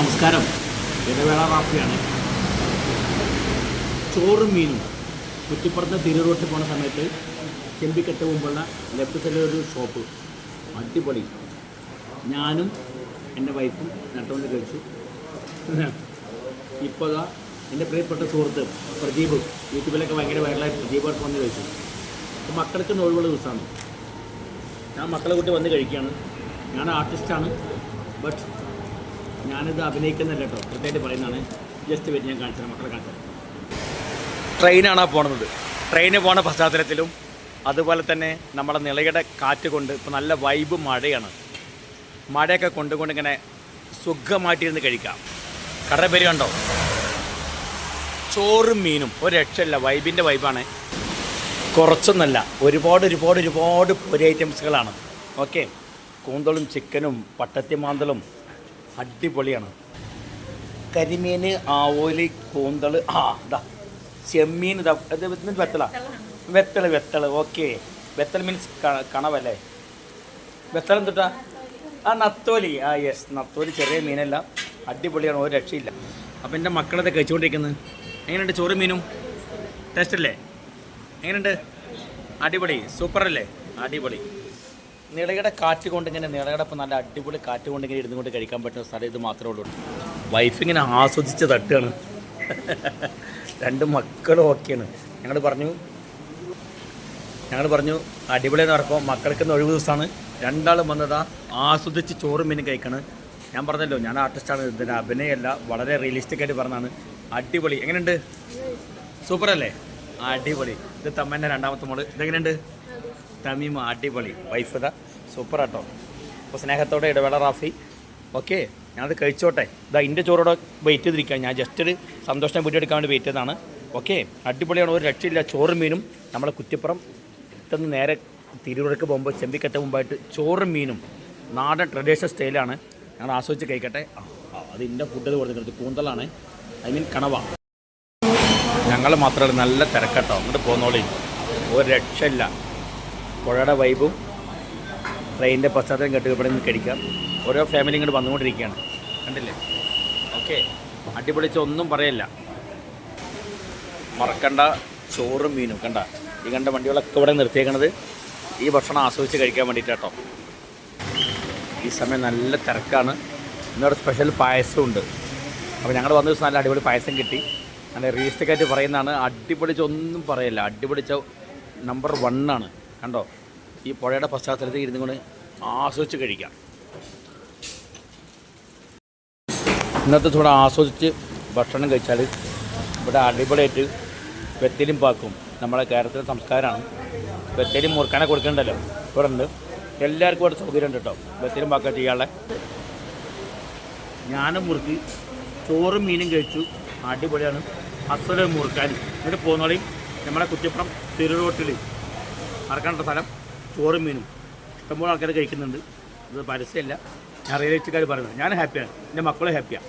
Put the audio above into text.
നമസ്കാരം. ഇടവേള റാഫിയാണ്. ചോറും മീനും. കുറ്റിപ്പുറത്ത് തിരുറോട്ട് പോണ സമയത്ത് ചെമ്പിക്കെട്ട് മുമ്പുള്ള ലെഫ്റ്റ് സൈഡിൽ ഒരു ഷോപ്പ് അടിപൊളി. ഞാനും എന്റെ വൈഫും നട്ടുകൊണ്ട് കഴിച്ചു. ഇപ്പോൾ എന്റെ പ്രിയപ്പെട്ട സുഹൃത്ത് പ്രദീപ്. യൂട്യൂബിലൊക്കെ ഭയങ്കര വൈറലായി പ്രദീപ് വന്ന് കഴിച്ചു. അപ്പോൾ മക്കൾക്ക് ഒഴിവുള്ള ദിവസമാണ്. ഞാൻ മക്കളെ കൂട്ടി വന്ന് കഴിക്കുകയാണ്. ഞാൻ ആർട്ടിസ്റ്റാണ് ബട്ട് ഞാനിത് അഭിനയിക്കുന്നില്ല കേട്ടോ. കൃത്യമായിട്ട് പറയുന്നതാണ്. ജസ്റ്റ് വെച്ച് ഞാൻ കാണിച്ചത് മക്കളെ കാണിച്ചത് ട്രെയിനാണ് പോണത്. ട്രെയിന് പോണ പശ്ചാത്തലത്തിലും അതുപോലെ തന്നെ നമ്മളെ നിളയുടെ കാറ്റ് കൊണ്ട് ഇപ്പോൾ നല്ല വൈബ് മഴയാണ്. മഴയൊക്കെ കൊണ്ടുകൊണ്ട് ഇങ്ങനെ സുഖമായിട്ടിരുന്ന് കഴിക്കാം. കടയുടെ പേര് കണ്ടോ? ചോറും മീനും. ഒരു രക്ഷയില്ല. വൈബിന്റെ വൈബാണ് കുറച്ചൊന്നല്ല. ഒരുപാട് ഒരുപാട് ഒരുപാട് പൊരി ഐറ്റംസുകളാണ് ഓക്കെ കൂന്തളും ചിക്കനും പട്ടത്തിമാന്തളും അടിപൊളിയാണ്. കരിമീൻ ആവോലി കൂന്തൾ ആ ഇതാ ചെമ്മീൻ ഇതാ വെത്തള വെത്തല. വെത്തൽ വെത്തൽ ഓക്കെ. വെത്തൽ മീൻസ് കണവല്ലേ. വെത്തൽ എന്തുട്ടാ? ആ നത്തോലി. ആ യെസ് നത്തോലി ചെറിയ മീനല്ല. അടിപൊളിയാണ് ഒരു രക്ഷയില്ല. അപ്പം എന്റെ മക്കളത് കഴിച്ചുകൊണ്ടിരിക്കുന്നത് എങ്ങനെയുണ്ട് ചോറ് മീനും? ടേസ്റ്റ് അല്ലേ? എങ്ങനെയുണ്ട്? അടിപൊളി സൂപ്പർ അല്ലേ? അടിപൊളി. നിളയുടെ കാറ്റ് കൊണ്ട് ഇങ്ങനെ നിളയുടെ ഇപ്പം നല്ല അടിപൊളി കാറ്റ് കൊണ്ട് ഇങ്ങനെ ഇരുന്ന് കൊണ്ട് കഴിക്കാൻ പറ്റുന്ന സ്ഥലം ഇത് മാത്രമേ ഉള്ളൂ. വൈഫ് ഇങ്ങനെ ആസ്വദിച്ച് തട്ടുകയാണ്. രണ്ട് മക്കളും ഓക്കെയാണ് ഞങ്ങൾ പറഞ്ഞു ഞങ്ങൾ പറഞ്ഞു അടിപൊളി എന്ന് പറയുമ്പോൾ മക്കൾക്ക് ഇന്ന് ഒഴിവ് ദിവസമാണ്. രണ്ടാളും വന്നതാ ആസ്വദിച്ച് ചോറും മീനും കഴിക്കണം. ഞാൻ പറഞ്ഞല്ലോ ഞാൻ ആർട്ടിസ്റ്റാണ് ഇതിന്റെ അഭിനയമല്ല വളരെ റിയലിസ്റ്റിക് ആയിട്ട് പറഞ്ഞാണ് അടിപൊളി. എങ്ങനെയുണ്ട്? സൂപ്പർ അല്ലേ അടിപൊളി. ഇത് തമ്മന്റെ രണ്ടാമത്തെ മോൾ. ഇതെങ്ങനെയുണ്ട്? തമീമ അടിപൊളി. വൈഫ് ഇതാ. സൂപ്പർ ആട്ടോ. അപ്പോൾ സ്നേഹത്തോടെ ഇടവേള റാഫി. ഓക്കെ ഞാനത് കഴിച്ചോട്ടെ. ഇതാ എന്റെ ചോറോടെ വെയിറ്റ് ചെയ്തിരിക്കുക ഞാൻ ജസ്റ്റ് ഒരു സന്തോഷം വീഡിയോ എടുക്കാൻ വേണ്ടി വെയിറ്റ് ചെയ്തതാണ്. ഓക്കെ അടിപൊളിയാണ്. ഒരു രക്ഷയില്ല. ചോറും മീനും നമ്മളെ കുറ്റിപ്പുറം ഇത്തന്ന് നേരെ തിരൂരക്ക് പോകുമ്പോൾ ചെമ്പിക്കറ്റ മുമ്പായിട്ട് ചോറും മീനും നാടൻ ട്രഡീഷണൽ സ്റ്റൈലാണ് ഞങ്ങൾ ആസ്വദിച്ച് കഴിക്കട്ടെ. അത് എന്റെ ഫുഡ് കൊടുത്തിട്ടുണ്ട്. കൂന്തലാണ് ഐ മീൻ കണവ. ഞങ്ങൾ മാത്രമല്ല നല്ല തിരക്കട്ടോ. അങ്ങോട്ട് പോകുന്നോളി ഒരു രക്ഷയില്ല. പുഴയുടെ വൈബും ട്രെയിനിന്റെ പശ്ചാത്തലം കേട്ട് ഇവിടെ നിന്ന് കടിക്കാം ഓരോ ഫാമിലി ഇങ്ങോട്ട് വന്നുകൊണ്ടിരിക്കുകയാണ്. കണ്ടില്ലേ? ഓക്കെ അടിപൊളിച്ച് ഒന്നും പറയല്ല. മറക്കണ്ട. ചോറും മീനും. കണ്ട? ഈ കണ്ട വണ്ടികളൊക്കെ ഇവിടെ നിർത്തിയേക്കണത്. ഈ ഭക്ഷണം ആസ്വദിച്ച് കഴിക്കാൻ വേണ്ടിയിട്ടാട്ടോ ഈ സമയം നല്ല തിരക്കാണ്. ഇന്നവിടെ സ്പെഷ്യൽ പായസം ഉണ്ട്. അപ്പോൾ ഞങ്ങൾ വന്ന ദിവസം നല്ല അടിപൊളി പായസം കിട്ടി. നല്ല റിയലിസ്റ്റിക് ആയിട്ട് പറയുന്നതാണ്. അടിപൊളിച്ച് ഒന്നും പറയില്ല. അടിപൊളിച്ച നമ്പർ ആണ്. കണ്ടോ? ഈ പുഴയുടെ പശ്ചാത്തലത്തിൽ ഇരുന്നു കൊണ്ട് ആസ്വദിച്ച് കഴിക്കാം. ഇന്നത്തെ ചൂട് ആസ്വദിച്ച് ഭക്ഷണം കഴിച്ചാൽ ഇവിടെ അടിപൊളിയായിട്ട് വെത്തിലും പാക്കും നമ്മളെ കേരളത്തിലെ സംസ്കാരമാണ്. വെത്തിലും മുറുക്കാനെ കൊടുക്കണ്ടല്ലോ? ഇവിടെ ഉണ്ട്. എല്ലാവർക്കും ഇവിടെ സൗകര്യം ഉണ്ട് കേട്ടോ. വെത്തിലും പാക്ക ചെയ്യാനുള്ള. ഞാനും മുറുക്കി ചോറും മീനും കഴിച്ചു. അടിപൊളിയാണ്. അസലും മുറുക്കാനും. എന്നിട്ട് പോകുന്നോളി നമ്മുടെ കുറ്റിപ്പുറം തിരുറോട്ടിൽ മറക്കേണ്ട സ്ഥലം ചോറും മീനും. ഇഷ്ടംപോലെ ആൾക്കാർ കഴിക്കുന്നുണ്ട്. അത് പരസ്യമല്ല. ഞാൻ റിയലിസ്റ്റിക്കാർ പറയുന്നത്. ഞാൻ ഹാപ്പിയാണ് എന്റെ മക്കളും ഹാപ്പിയാണ്